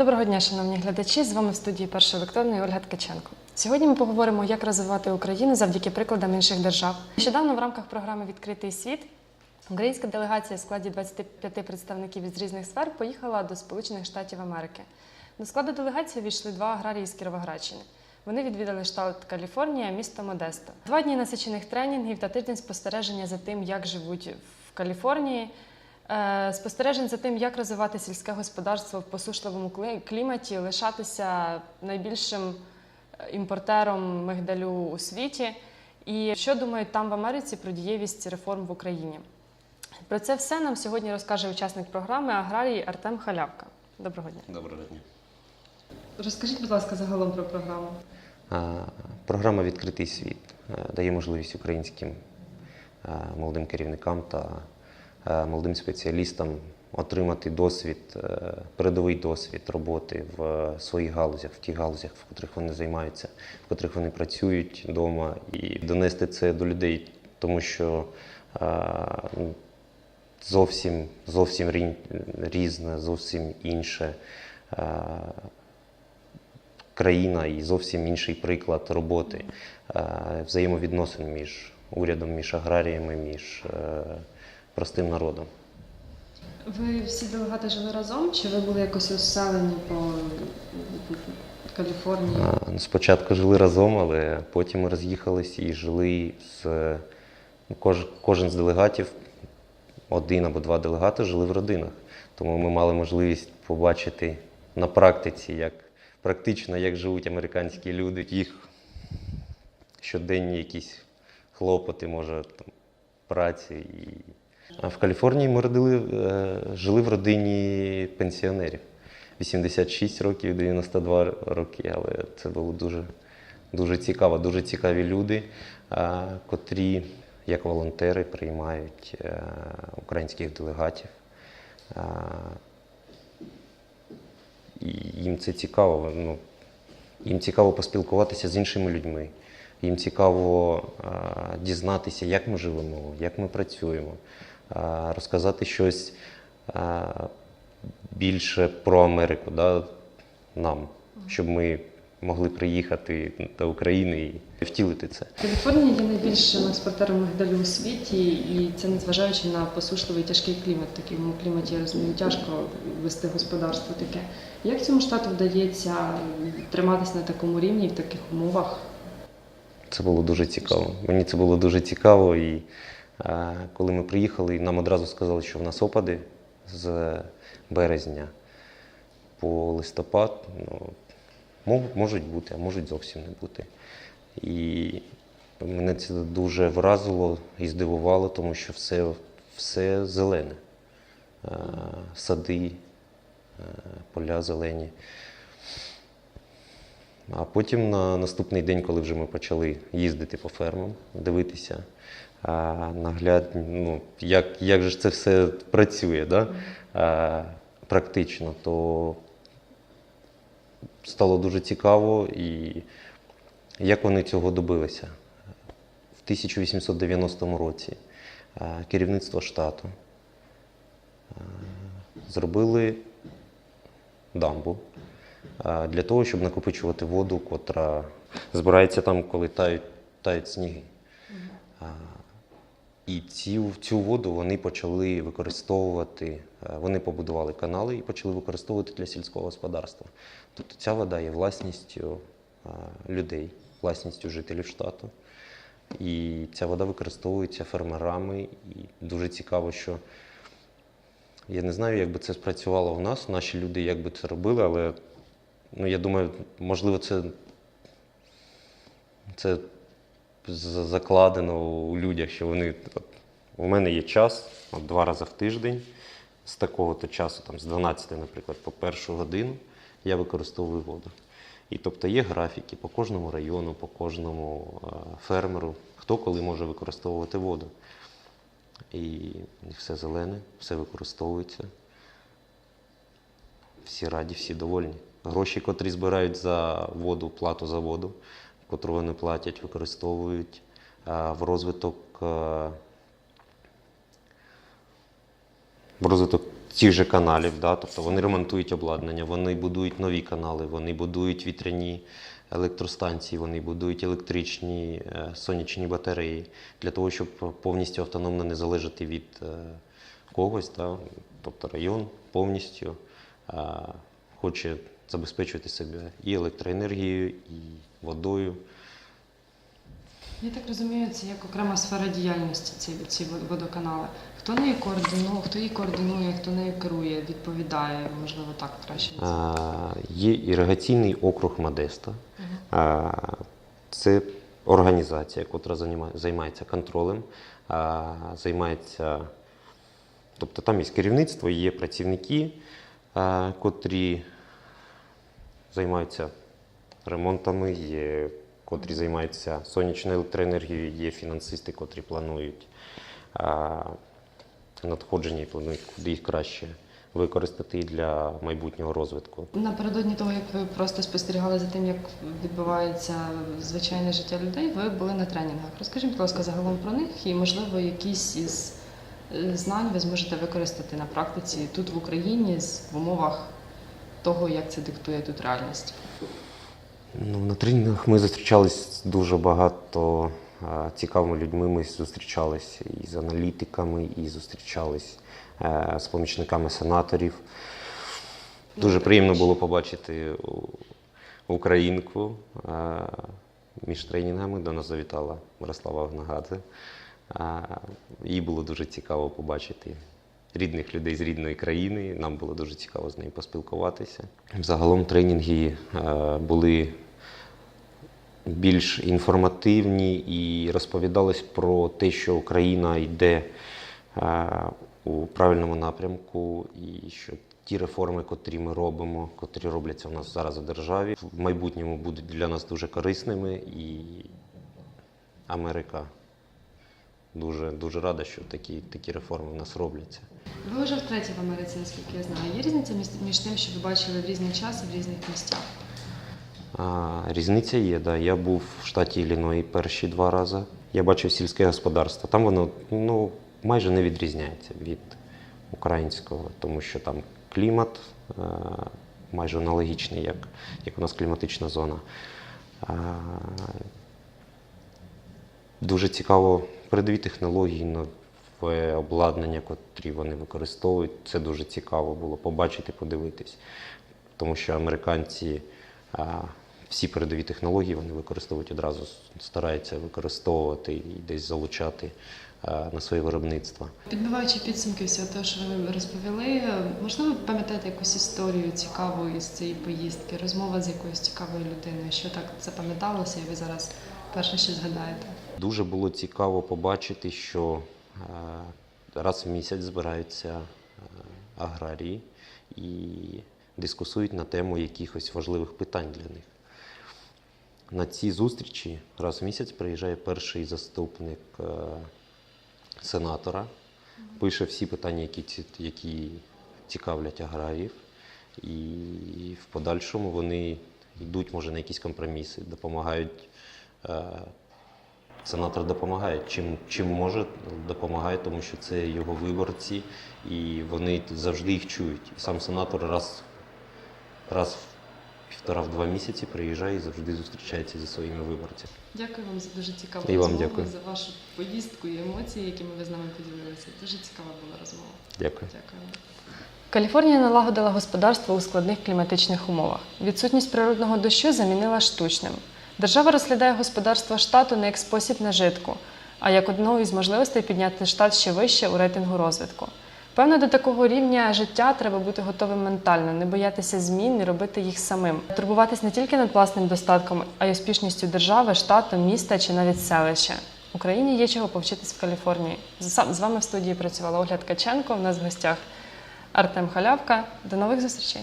Доброго дня, шановні глядачі. З вами в студії першої електронної Ольга Ткаченко. Сьогодні ми поговоримо, як розвивати Україну завдяки прикладам інших держав. Нещодавно в рамках програми Відкритий світ українська делегація в складі 25 представників із різних сфер поїхала до Сполучених Штатів Америки. До складу делегації війшли два аграрії з Кіровоградщини. Вони відвідали штат Каліфорнія, місто Модесто. Два дні насичених тренінгів та тиждень спостереження за тим, як живуть в Каліфорнії. Е, Спостережень за тим, як розвивати сільське господарство в посушливому кліматі, лишатися найбільшим е, імпортером мигдалю у світі. І що думають там в Америці про дієвість реформ в Україні? Про це все нам сьогодні розкаже учасник програми аграрій Артем Халявка. Доброго дня. Доброго дня. Розкажіть, будь ласка, загалом про програму. Програма Відкритий світ е, дає можливість українським молодим керівникам та молодим спеціалістам отримати досвід, е, передовий досвід роботи в своїх галузях, в тих галузях, в котрих вони займаються, в котрих вони працюють вдома, і донести це до людей, тому що е, ну, зовсім, зовсім різне, зовсім інше. е, країна і зовсім інший приклад роботи, е, взаємовідносин між урядом, між аграріями, між е, простим народом. Ви всі делегати жили разом, чи ви були якось розселені по Каліфорнії? Е, Спочатку жили разом, але потім ми роз'їхались і жили з ну, кож, кожен з делегатів, один або два делегати жили в родинах. Тому ми мали можливість побачити на практиці, як практично як живуть американські люди, їх щоденні якісь хлопоти, може, там, праці. І... В Каліфорнії ми родили, е, жили в родині пенсіонерів. 86 років, 92 роки, але це було дуже, дуже цікаво, дуже цікаві люди, котрі як волонтери приймають е, українських делегатів. І їм це цікаво. Ну, їм цікаво поспілкуватися з іншими людьми. Їм цікаво дізнатися, як ми живемо, як ми працюємо, розказати щось більше про Америку да, нам, щоб ми могли приїхати до України і втілити це. Каліфорнія є найбільшим експортером мигдалю у світі, і це незважаючи на посушливий тяжкий клімат. В такому кліматі я розумію, тяжко вести господарство таке. Як цьому штату вдається триматися на такому рівні в таких умовах? Це було дуже цікаво. Мені це було дуже цікаво. І коли ми приїхали, нам одразу сказали, що в нас опади з березня по листопад ну, можуть бути, а можуть зовсім не бути. І мене це дуже вразило і здивувало, тому що все, все зелене. Сади, поля зелені. А потім на наступний день, коли вже ми почали їздити по фермам, дивитися, нагляд, ну, як, як же це все працює, да? а, практично, то стало дуже цікаво і як вони цього добилися. В 1890 році а, керівництво штату а, зробили дамбу а, для того, щоб накопичувати воду, котра збирається там, коли тають, тають сніги. І цю, цю воду вони почали використовувати, вони побудували канали і почали використовувати для сільського господарства. Тобто ця вода є власністю людей, власністю жителів штату. І ця вода використовується фермерами. І дуже цікаво, що я не знаю, як би це спрацювало в нас, наші люди як би це робили, але ну, я думаю, можливо, це, це закладено у людях, що вони. От, у мене є час от, два рази в тиждень, з такого-то часу, там, з 12, наприклад, по першу годину я використовую воду. І тобто є графіки по кожному району, по кожному е, фермеру, хто коли може використовувати воду. І все зелене, все використовується. Всі раді, всі довольні. Гроші, котрі збирають за воду, плату за воду, котру вони платять, використовують в розвиток, е, в розвиток тих же каналів. Да? Тобто вони ремонтують обладнання, вони будують нові канали, вони будують вітряні електростанції, вони будують електричні е, сонячні батареї для того, щоб повністю автономно не залежати від е, когось. Да? Тобто район повністю е, хоче забезпечувати себе і електроенергією, і водою. Я так розумію, це як окрема сфера діяльності ці, ці водоканали. Хто нею координує, хто її координує, хто нею керує, відповідає, можливо, так краще. А, Є іригаційний округ Модеста. Мгм. А, Це організація, яка займається контролем, а, займається, тобто там є керівництво, є працівники, а, котрі займаються ремонтами, є котрі займаються сонячною електроенергією, є фінансисти, котрі планують а, надходження і планують, куди їх краще використати для майбутнього розвитку. Напередодні того, як ви просто спостерігали за тим, як відбувається звичайне життя людей, ви були на тренінгах. Розкажіть, будь ласка, загалом про них і, можливо, якісь із е, знань ви зможете використати на практиці тут в Україні в умовах того, як це диктує тут реальність. Ну, на тренінгах ми зустрічались з дуже багато а, цікавими людьми. Ми зустрічалися і з аналітиками, і зустрічались е, з помічниками сенаторів. Дуже приємно було побачити українку. Е, Між тренінгами до нас завітала Мирослава Виноградзе. Е, Їй було дуже цікаво побачити рідних людей з рідної країни. Нам було дуже цікаво з нею поспілкуватися. Загалом тренінги е, були більш інформативні і розповідалось про те, що Україна йде е, у правильному напрямку, і що ті реформи, котрі ми робимо, котрі робляться у нас зараз у державі, в майбутньому будуть для нас дуже корисними, і Америка дуже, дуже рада, що такі, такі реформи в нас робляться. Ви вже втретє в Америці, наскільки я знаю. Є різниця між, тим, що ви бачили в різний час і в різних місцях? А, різниця є, да. Я був в штаті Ілліної перші два рази. Я бачив сільське господарство. Там воно ну, майже не відрізняється від українського, тому що там клімат е, майже аналогічний, як, як у нас кліматична зона. А, дуже цікаво передові технології, нове обладнання, котрі вони використовують. Це дуже цікаво було побачити, подивитись. Тому що американці всі передові технології вони використовують одразу, стараються використовувати і десь залучати на своє виробництво. Підбиваючи підсумки всього того, що ви розповіли, можливо, пам'ятаєте якусь історію цікаву із цієї поїздки, розмова з якоюсь цікавою людиною, що так запам'яталося, і ви зараз перше що згадаєте? Дуже було цікаво побачити, що раз в місяць збираються е, аграрії і дискусують на тему якихось важливих питань для них. На ці зустрічі раз в місяць приїжджає перший заступник е, сенатора, пише всі питання, які, які цікавлять аграріїв, і в подальшому вони йдуть, може, на якісь компроміси, допомагають. Сенатор допомагає. Чим, чим може, допомагає, тому що це його виборці, і вони завжди їх чують. І сам сенатор раз, раз в півтора-два місяці приїжджає і завжди зустрічається зі своїми виборцями. Дякую вам за дуже цікаву І вам дякую. за вашу поїздку і емоції, якими ви з нами поділилися. Дуже цікава була розмова. Дякую. Дякую. Каліфорнія налагодила господарство у складних кліматичних умовах. Відсутність природного дощу замінила штучним. Держава розглядає господарство штату не як спосіб нажитку, а як одну із можливостей підняти штат ще вище у рейтингу розвитку. Певно, до такого рівня життя треба бути готовим ментально, не боятися змін і робити їх самим. Турбуватись не тільки над власним достатком, а й успішністю держави, штату, міста чи навіть селища. Україні є чого повчитись в Каліфорнії. З вами в студії працювала Оля Ткаченко. У нас в гостях Артем Халявка. До нових зустрічей.